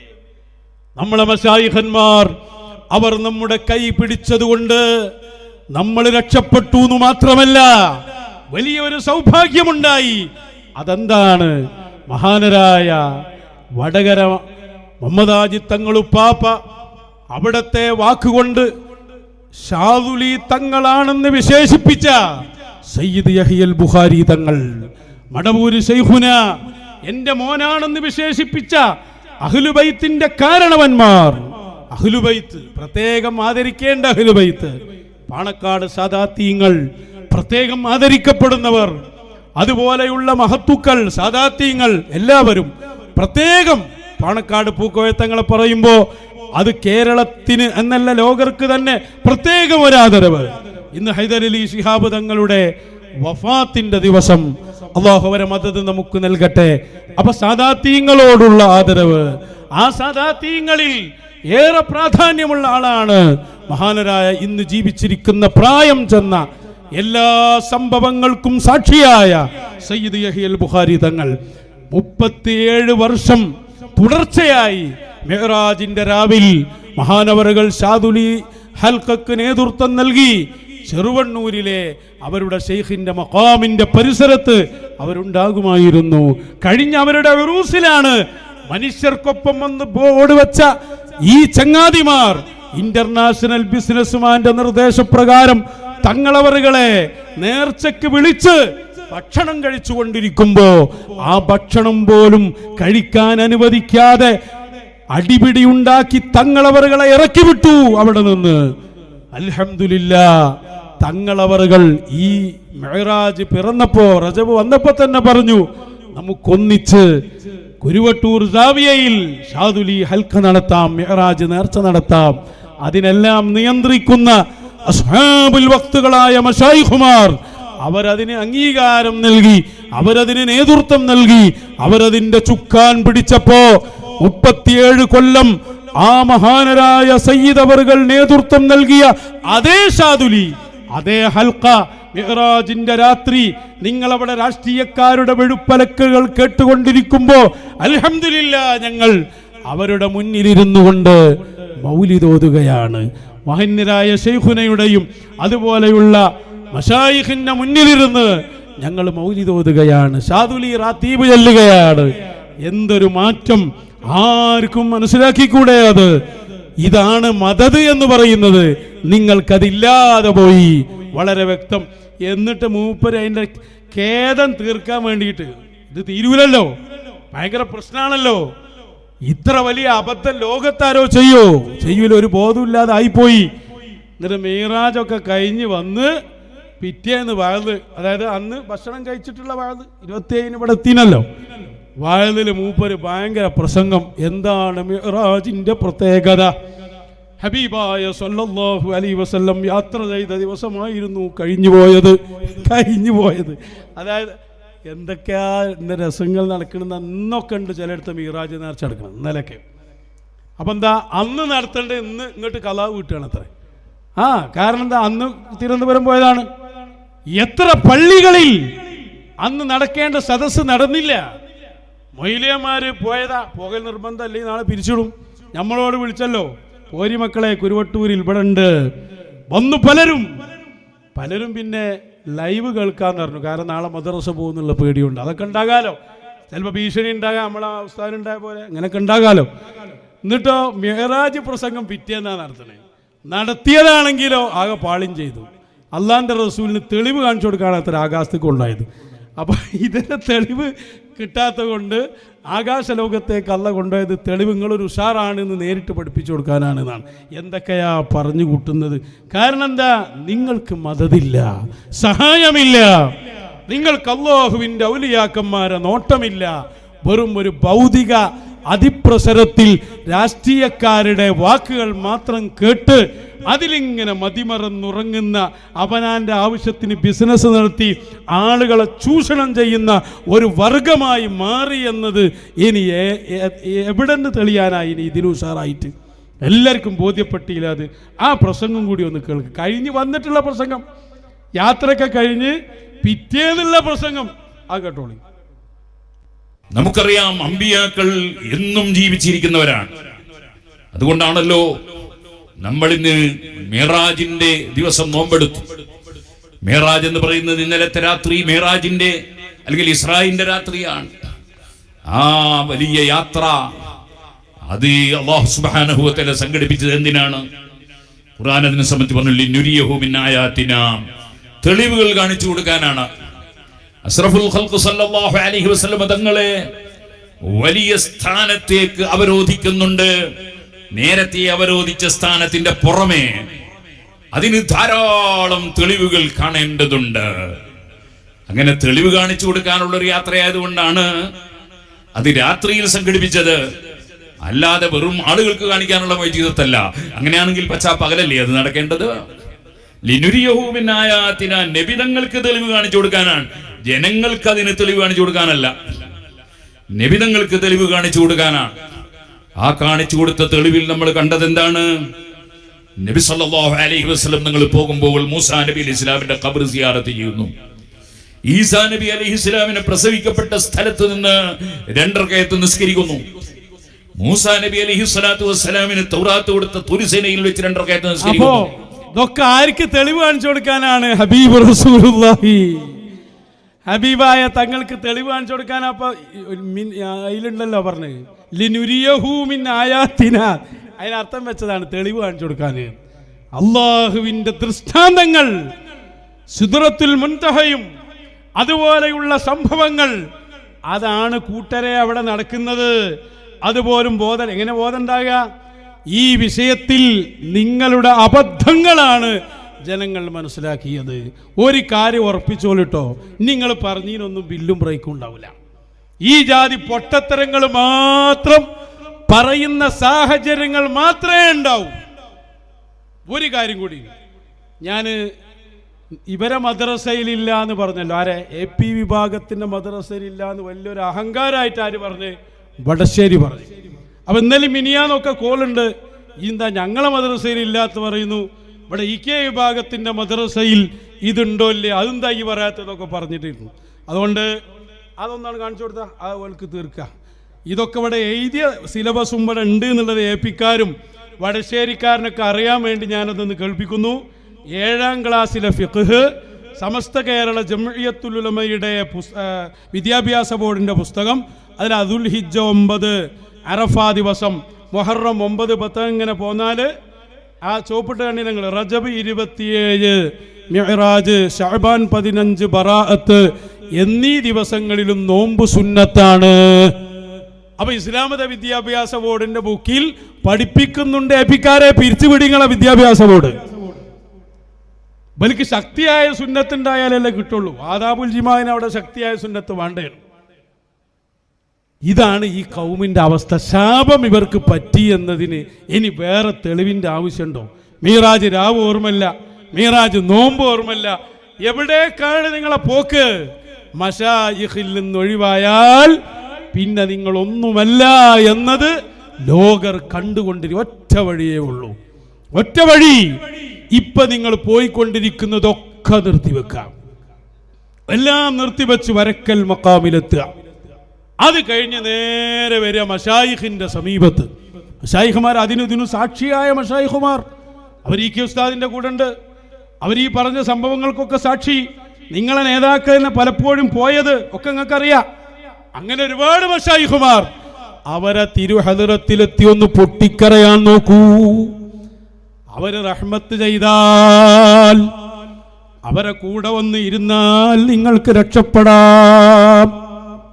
നമ്മളെ മശായിഹന്മാർ അവർ നമ്മുടെ കൈ പിടിച്ചതുകൊണ്ട് നമ്മൾ രക്ഷപ്പെട്ടു എന്ന് മാത്രമല്ല വലിയൊരു സൗഭാഗ്യമുണ്ടായി. അതെന്താണ്? മഹാനരായ വടകര മുഹമ്മദാജി തങ്ങളുപ്പാപ്പ അവിടത്തെ വാക്കുകൊണ്ട് ഷാദുലി തങ്ങളാണെന്ന് വിശേഷിപ്പിച്ച സയ്യിദ് യഹിയൽ ബുഖാരി തങ്ങൾ മടവൂര് ശൈഖുന എന്റെ മോനാണെന്ന് വിശേഷിപ്പിച്ച അഹ്ലുബൈത്തിന്റെ കാരണവന്മാർ. അഹ്ലുബൈത്ത് പ്രത്യേകം ആദരിക്കേണ്ട അഹ്ലുബൈത്ത്. പാണക്കാട് സാദാത്തീങ്ങൾ പ്രത്യേകം ആദരിക്കപ്പെടുന്നവർ. അതുപോലെയുള്ള മഹത്തുക്കൾ സാദാത്തീങ്ങൾ എല്ലാവരും പ്രത്യേകം പാണക്കാട് പൂക്കോയത്തങ്ങളെ പറയുമ്പോൾ അത് കേരളത്തിന് എന്നല്ല ലോകർക്ക് തന്നെ പ്രത്യേകം ഒരു ഇന്ന് ഹൈദരലി ശിഹാബ് തങ്ങളുടെ വഫാത്തിന്റെ ദിവസം അള്ളാഹു അവരെ മദത് നമുക്ക് നൽകട്ടെ. അപ്പൊ സാദാത്തീങ്ങളോടുള്ള ആദരവ്. ആ സാദാത്തീങ്ങളിൽ ഏറെ പ്രാധാന്യമുള്ള ആളാണ് മഹാനരായ ഇന്ന് ജീവിച്ചിരിക്കുന്ന പ്രായം ചെന്ന എല്ലാ സംഭവങ്ങൾക്കും സാക്ഷിയായ സയ്യിദ് യഹിയൽ ബുഖാരി തങ്ങൾ. മുപ്പത്തിയേഴ് വർഷം തുടർച്ചയായി മെഹറാജിന്റെ രാവിൽ മഹാനവറുകൾ ഷാദുലി ഹൽക്കക്ക് നേതൃത്വം നൽകി. ചെറുവണ്ണൂരിലെ അവരുടെ ഷെയ്ഖിന്റെ മക്കാമിന്റെ പരിസരത്ത് അവരുണ്ടാകുമായിരുന്നു. കഴിഞ്ഞ അവരുടെ റൂസിലാണ് മനുഷ്യർക്കൊപ്പം വന്ന് ബോർഡ് വെച്ച ഈ ചങ്ങാതിമാർ ഇന്റർനാഷണൽ ബിസിനസ്മാന്റെ നിർദ്ദേശപ്രകാരം തങ്ങളവറുകളെ നേർച്ചയ്ക്ക് വിളിച്ച് ഭക്ഷണം കഴിച്ചുകൊണ്ടിരിക്കുമ്പോ ആ ഭക്ഷണം പോലും കഴിക്കാൻ അനുവദിക്കാതെ അടിപിടി ഉണ്ടാക്കി തങ്ങളവറുകളെ ഇറക്കി വിട്ടു അവിടെ നിന്ന്. അൽഹംദുലില്ല. തങ്ങളവറുകൾ ഈ മെഹറാജ് പിറന്നപ്പോ റജബ് വന്നപ്പോ തന്നെ പറഞ്ഞു നമുക്കൊന്നിച്ച് കുരുവട്ടൂർ സാവിയയിൽ ഷാദുലി ഹൽക്ക നടത്താം മെഹറാജ് നേർച്ച നടത്താം. അതിനെല്ലാം നിയന്ത്രിക്കുന്ന അസ്ഹാബുൽ വക്തുകളായ മഷായിഖുമാർ അവരതിന് അംഗീകാരം നൽകി അവരതിന് നേതൃത്വം നൽകി അവരതിന്റെ ചുക്കാൻ പിടിച്ചപ്പോ മുപ്പത്തിയേഴ് കൊല്ലം ആ മഹാനരായ സയ്യിദ് അവറുകൾ നേതൃത്വം നൽകിയ അതേ ഷാദുലി അതേ ഹൽക്ക മിഹ്റാജിന്റെ രാത്രി നിങ്ങൾ അവിടെ രാഷ്ട്രീയക്കാരുടെ വെഴുപ്പലക്കുകൾ കേട്ടുകൊണ്ടിരിക്കുമ്പോ അലഹമില്ല ഞങ്ങൾ അവരുടെ മുന്നിലിരുന്നു കൊണ്ട് മൗലിതോതുകയാണ്. മഹന്യരായ ഷെയ്ഖുനയുടെയും അതുപോലെയുള്ള മഷായിഖിന്റെ മുന്നിലിരുന്ന് ഞങ്ങൾ മൗലിതോതുകയാണ്. ഷാദുലി റാത്തീബ് ചെല്ലുകയാണ്. എന്തൊരു മാറ്റം ആർക്കും മനസ്സിലാക്കിക്കൂടെ അത്? ഇതാണ് മതത് എന്ന് പറയുന്നത്. നിങ്ങൾക്കതില്ലാതെ പോയി. വളരെ വ്യക്തം. എന്നിട്ട് മൂപ്പര് അതിന്റെ ഖേദം തീർക്കാൻ വേണ്ടിയിട്ട് ഇത് തീരൂലല്ലോ. ഭയങ്കര പ്രശ്നമാണല്ലോ ഇത്ര വലിയ അബദ്ധം ലോകത്താരോ ചെയ്യോ? ചെയ്യൂല ഒരു ബോധമില്ലാതെ ആയിപ്പോയി. എന്നിട്ട് മീറാജൊക്കെ കഴിഞ്ഞ് വന്ന് പിറ്റേന്ന് വാഴത് അതായത് അന്ന് ഭക്ഷണം കഴിച്ചിട്ടുള്ള വാഴ് ഇരുപത്തിയേഴിന് ഇവിടെ എത്തിനല്ലോ വാഴതിൽ മൂപ്പര് ഭയങ്കര പ്രസംഗം. എന്താണ് മിറാജിന്റെ പ്രത്യേകത? ഹബീബായ സല്ലല്ലാഹു അലൈഹി വസല്ലം യാത്ര ചെയ്ത ദിവസമായിരുന്നു കഴിഞ്ഞു പോയത് കഴിഞ്ഞു പോയത് അതായത് എന്തൊക്കെയാ ഇന്ന് രസങ്ങൾ നടക്കണമെന്ന് അന്നൊക്കെ ഉണ്ട് ചിലയിടത്ത് മീറാജ് നേർച്ച നടക്കണം. ഇന്നലെയൊക്കെ. അപ്പം എന്താ അന്ന് നടത്തേണ്ടത് ഇന്ന് ഇങ്ങോട്ട് കലാവ് കിട്ടുകയാണ് അത്ര. ആ കാരണം എന്താ അന്ന് തിരുവനന്തപുരം പോയതാണ്. എത്ര പള്ളികളിൽ അന്ന് നടക്കേണ്ട സദസ്സ് നടന്നില്ല. മൊയിലിയന്മാര് പോയതാ. പോകൽ നിർബന്ധം അല്ലെങ്കിൽ നാളെ പിരിച്ചിടും? നമ്മളോട് വിളിച്ചല്ലോ. പോരി മക്കളെ കുരുവട്ടൂരിൽ ഇവിടെ ഉണ്ട് വന്നു പലരും. പലരും പിന്നെ ലൈവ് കേൾക്കാന്ന് പറഞ്ഞു. കാരണം നാളെ മദ്രസ പോകുന്നുള്ള പേടിയുണ്ട്. അതൊക്കെ ഉണ്ടാകാലോ. ചിലപ്പോൾ ഭീഷണി ഉണ്ടാകാം. നമ്മളെ അവസ്ഥാനം ഉണ്ടായ പോലെ അങ്ങനെയൊക്കെ ഉണ്ടാകാലോ. എന്നിട്ടോ മെഹറാജ് പ്രസംഗം പിറ്റേന്നാ നടത്തണേ നടത്തിയതാണെങ്കിലോ ആകെ പാളിയും ചെയ്തു. അള്ളാന്റെ റസൂലിന് തെളിവ് കാണിച്ചു കൊടുക്കാണ് അത്ര ആകാശത്തേക്ക് ഉണ്ടായത്. അപ്പൊ ഇതിന്റെ തെളിവ് കിട്ടാത്ത കൊണ്ട് ആകാശലോകത്തേക്ക് അല്ല കൊണ്ടുപോയത്. തെളിവ് നിങ്ങളൊരു ഉഷാറാണ് എന്ന് നേരിട്ട് പഠിപ്പിച്ചു കൊടുക്കാനാണ് എന്നാണ് എന്തൊക്കെയാ പറഞ്ഞു കൂട്ടുന്നത്? കാരണം എന്താ? നിങ്ങൾക്ക് മതതില്ല. സഹായമില്ല. നിങ്ങൾക്ക് അള്ളാഹുവിന്റെ ഔലിയാക്കന്മാരെ നോട്ടമില്ല. വെറും ഒരു ഭൗതിക അതിപ്രസരത്തിൽ രാഷ്ട്രീയക്കാരുടെ വാക്കുകൾ മാത്രം കേട്ട് അതിലിങ്ങനെ മതിമറന്നുറങ്ങുന്ന അവനാന്റെ ആവശ്യത്തിന് ബിസിനസ് നടത്തി ആളുകളെ ചൂഷണം ചെയ്യുന്ന ഒരു വർഗമായി മാറി എന്നത് ഇനി എവിടെ നിന്ന് തെളിയാനായി ഇനി ഇതിന് ഉഷാറായിട്ട്? എല്ലാവർക്കും ബോധ്യപ്പെട്ടില്ല അത്. ആ പ്രസംഗം കൂടി ഒന്ന് കേൾക്കുക കഴിഞ്ഞ് വന്നിട്ടുള്ള പ്രസംഗം. യാത്രയൊക്കെ കഴിഞ്ഞ് പിറ്റേന്നുള്ള പ്രസംഗം. ആ കേട്ടോളി. നമുക്കറിയാം അമ്പിയാക്കൾ എന്നും ജീവിച്ചിരിക്കുന്നവരാണ്. അതുകൊണ്ടാണല്ലോ നമ്മളിന്ന് മേറാജിന്റെ ദിവസം നോമ്പെടുത്തു. മേറാജ് എന്ന് പറയുന്നത് ഇന്നലത്തെ രാത്രി മേറാജിന്റെ അല്ലെങ്കിൽ ഇസ്രായിന്റെ രാത്രിയാണ്. ആ വലിയ യാത്ര അത് അള്ളാഹു സുബാനഹുവത്തല സംഘടിപ്പിച്ചത് എന്തിനാണ്? ഖുർആൻ അതിനെ സംബന്ധിച്ച് പറഞ്ഞു "ലിനുരിയഹു മിൻ തെളിവുകൾ കാണിച്ചു കൊടുക്കാനാണ്. അസ്രഫുൽ ഖൽഖ് സല്ലല്ലാഹു അലൈഹി വസല്ലം തങ്ങളെ വലിയ സ്ഥാനത്തേക്ക് അവരോധിക്കുന്നുണ്ട്. നേരത്തെ അവരോധിച്ച സ്ഥാനത്തിന്റെ പുറമേ അതിന് ധാരാളം തെളിവുകൾ കാണേണ്ടതുണ്ട്. അങ്ങനെ തെളിവ് കാണിച്ചു കൊടുക്കാനുള്ള ഒരു യാത്രയായതുകൊണ്ടാണ് അത് രാത്രിയിൽ സംഘടിപ്പിച്ചത്. അല്ലാതെ വെറും ആളുകൾക്ക് കാണിക്കാനുള്ള വൈദ്യുതത്തല്ല അങ്ങനെയാണെങ്കിൽ പച്ചാ പകലല്ലേ അത് നടക്കേണ്ടത്? ലിനുരിയഹൂമിനായാത്തിന നബിതങ്ങൾക്ക് തെളിവ് കാണിച്ചു കൊടുക്കാനാണ്. ജനങ്ങൾക്ക് അതിന് തെളിവ് കാണിച്ചു കൊടുക്കാനല്ല. നിബിതങ്ങൾക്ക് തെളിവ് കാണിച്ചു കൊടുക്കാനാണ്. ആ കാണിച്ചു കൊടുത്ത തെളിവിൽ നമ്മൾ കണ്ടത് എന്താണ്? നബി സല്ലല്ലാഹു അലൈഹി വസല്ലം നിങ്ങൾ പോകുമ്പോൾ മൂസാ നബി അലൈഹി ഇസ്ലാമിന്റെ ഖബർ സിയാറത്ത് ചെയ്യുന്നു. ഈസാ നബി അലൈഹി ഇസ്ലാമിനെ പ്രസവിക്കപ്പെട്ട സ്ഥലത്ത് നിന്ന് രണ്ടര കയത്ത് നിസ്കരിക്കുന്നു. മൂസാ നബി അലൈഹി സ്വലാത്തു വസ്സലാമിന് തൗറാത്ത് കൊടുത്ത തുരിസേനയിൽ വെച്ച് രണ്ടര കയത്ത് നിസ്കരിക്കുന്നു ഇതൊക്കെ ആർക്ക് തെളിവ് കാണിച്ചു കൊടുക്കാനാണ് ഹബീബ് റസൂലുള്ളാഹി? ഹബീബായ തങ്ങൾക്ക് തെളിവ് കാണിച്ചു കൊടുക്കാൻ അപ്പൊ അതിലുണ്ടല്ലോ പറഞ്ഞ്. ലിനുരിയഹൂമിൻ ആയാത്തിന. അതിനർത്ഥം വെച്ചതാണ് തെളിവ് കാണിച്ചു കൊടുക്കാൻ. അള്ളാഹുവിന്റെ ദൃഷ്ടാന്തങ്ങൾ സുദറത്തുൽ മുൻതഹയും അതുപോലെയുള്ള സംഭവങ്ങൾ അതാണ് കൂട്ടരെ അവിടെ നടക്കുന്നത്. അതുപോലും ബോധം എങ്ങനെ ബോധം ഉണ്ടാകുക? ഈ വിഷയത്തിൽ നിങ്ങളുടെ അബദ്ധങ്ങളാണ് ജനങ്ങൾ മനസ്സിലാക്കിയത്. ഒരു കാര്യം ഉറപ്പിച്ചോളിട്ടോ. നിങ്ങൾ പറഞ്ഞതിനൊന്നും ബില്ലും ബ്രേക്കും ഉണ്ടാവില്ല. ഈ ജാതി പൊട്ടത്തരങ്ങൾ മാത്രം പറയുന്ന സാഹചര്യങ്ങൾ മാത്രമേ ഉണ്ടാവൂ. ഒരു കാര്യം കൂടി. ഞാൻ ഇവരെ മദ്രസയിലില്ല എന്ന് പറഞ്ഞല്ലോ. ആരെ? എ പി വിഭാഗത്തിന്റെ മദ്രസയിലില്ല എന്ന് വലിയൊരു അഹങ്കാരമായിട്ട് ആര് പറഞ്ഞ്? വടശ്ശേരി പറഞ്ഞു. അപ്പൊ ഇന്നലെ മിനിയാന്നൊക്കെ കോളുണ്ട്. ഇന്താ ഞങ്ങളെ മദ്രസയിലില്ലാത്ത പറയുന്നു? ഇവിടെ ഇ കെ വിഭാഗത്തിന്റെ മദ്രസയിൽ ഇതുണ്ടോ ഇല്ലേ? അതെന്താ ഈ പറയാത്തതൊക്കെ പറഞ്ഞിട്ടിരുന്നു. അതുകൊണ്ട് അതൊന്നാണ് കാണിച്ചു കൊടുത്ത അത് അവൾക്ക് തീർക്കുക ഇതൊക്കെ ഇവിടെ എഴുതിയ സിലബസും ഇവിടെ ഉണ്ട് എന്നുള്ളത് ഏപ്പിക്കാരും വടശ്ശേരിക്കാരനൊക്കെ അറിയാൻ വേണ്ടി ഞാനതൊന്ന് കേൾപ്പിക്കുന്നു. ഏഴാം ക്ലാസ്സിലെ ഫിഖ് സമസ്ത കേരള ജംഇയ്യത്തുലുലമയുടെ പുസ് വിദ്യാഭ്യാസ ബോർഡിന്റെ പുസ്തകം അതിൽ അതുൽ ഹിജ്ജ ഒമ്പത് അറഫാ ദിവസം മൊഹറം ഒമ്പത് പത്ത് ഇങ്ങനെ പോന്നാൽ ആ ചുവപ്പിട്ട കണ്ണി നിങ്ങൾ റജബ് ഇരുപത്തിയേഴ് മിഹ്റാജ് ഷഹബാൻ പതിനഞ്ച് ബറാഅത്ത് എന്നീ ദിവസങ്ങളിലും നോമ്പ് സുന്നത്താണ്. അപ്പൊ ഇസ്ലാമത വിദ്യാഭ്യാസ ബോർഡിന്റെ ബുക്കിൽ പഠിപ്പിക്കുന്നുണ്ട് എപ്പിക്കാരെ പിരിച്ചുപിടിങ്ങളെ വിദ്യാഭ്യാസ ബോർഡ്. ബലിക്ക് ശക്തിയായ സുന്നത്തുണ്ടായാലല്ലേ കിട്ടുള്ളൂ. ആദാബുൽ ജിമാവിന് അവിടെ ശക്തിയായ സുന്നത്ത് വേണ്ടേ? ഇതാണ് ഈ കൗമിന്റെ അവസ്ഥ. ശാപം ഇവർക്ക് പറ്റി എന്നതിന് ഇനി വേറെ തെളിവിന്റെ ആവശ്യമുണ്ടോ? മീറാജ് രാവ് ഓർമ്മല്ല മീറാജ് നോമ്പ് ഓർമ്മല്ല എവിടേക്കാണ് നിങ്ങളെ പോക്ക്? മഷാഹിൽ നിന്ന് ഒഴിവായാൽ പിന്നെ നിങ്ങൾ ഒന്നുമല്ല എന്നത് ലോകർ കണ്ടുകൊണ്ടിരി ഒറ്റ വഴിയേ ഉള്ളൂ. ഒറ്റ വഴി. ഇപ്പൊ നിങ്ങൾ പോയിക്കൊണ്ടിരിക്കുന്നതൊക്കെ നിർത്തിവെക്കാം. എല്ലാം നിർത്തിവെച്ച് വരക്കൽ മക്കാമിലെത്തുക. അത് കഴിഞ്ഞ് നേരെ വരിക മഷായിഖിന്റെ സമീപത്ത്. മഷായിഖുമാർ അതിനു ഇതിനും സാക്ഷിയായ മഷായിഖുമാർ. അവർ ഈ കെ ഉസ്താദിന്റെ കൂടെ ഉണ്ട്. അവർ ഈ പറഞ്ഞ സംഭവങ്ങൾക്കൊക്കെ സാക്ഷി. നിങ്ങളെ നേതാക്കൾ തന്നെ പലപ്പോഴും പോയത് ഒക്കെ നിങ്ങൾക്കറിയാം. അങ്ങനെ ഒരുപാട് മഷായിഖുമാർ. അവരെ തിരുഹദറത്തിലെത്തി ഒന്ന് പൊട്ടിക്കറയാൻ നോക്കൂ. അവർ റഹ്മത്ത് ചെയ്താൽ അവരെ കൂടെ വന്ന് ഇരുന്നാൽ നിങ്ങൾക്ക് രക്ഷപ്പെടാം.